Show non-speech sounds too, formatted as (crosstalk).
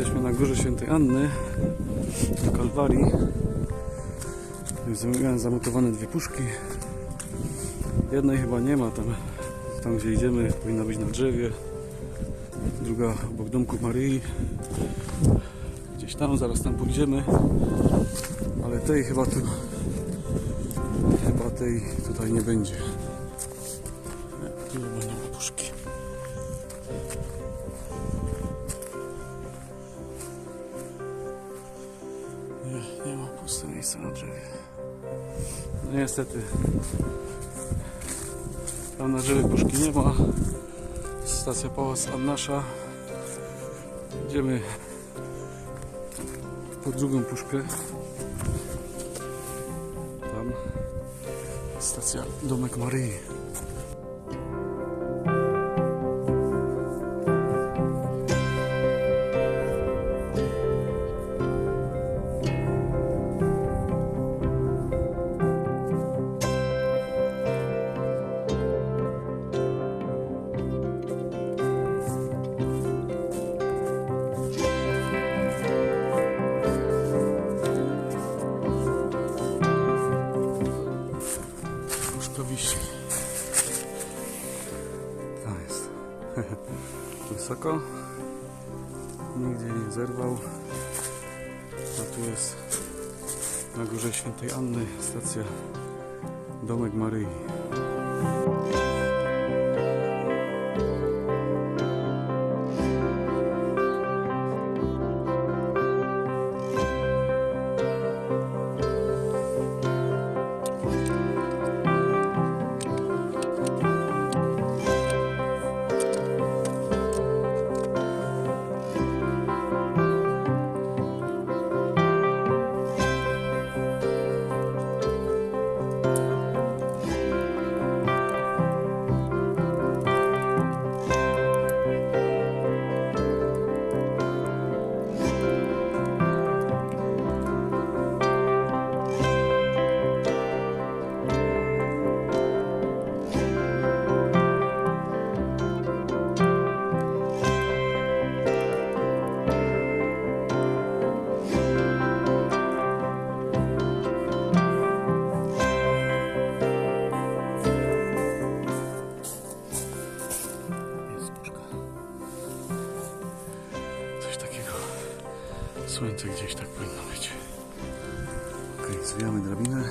Jesteśmy na górze świętej Anny, w Kalwarii. Miałem zamontowane dwie puszki. Jednej chyba nie ma, tam, tam gdzie idziemy powinna być na drzewie. Druga obok domku Maryi. Gdzieś tam, zaraz tam pójdziemy. Ale tej chyba tu, chyba tej tutaj nie będzie. Miejsca na drzewie. No niestety. Tam na drzewie puszki nie ma. Stacja Pałac Annasza. Idziemy po drugą puszkę. Tam stacja Domek Maryi. Puszka wiśni. To jest. (laughs) Wysoko. Nigdzie nie zerwał. A tu jest na górze świętej Anny stacja Domek Maryi. Słońce gdzieś tak powinno być. Ok, zwijamy drabinę.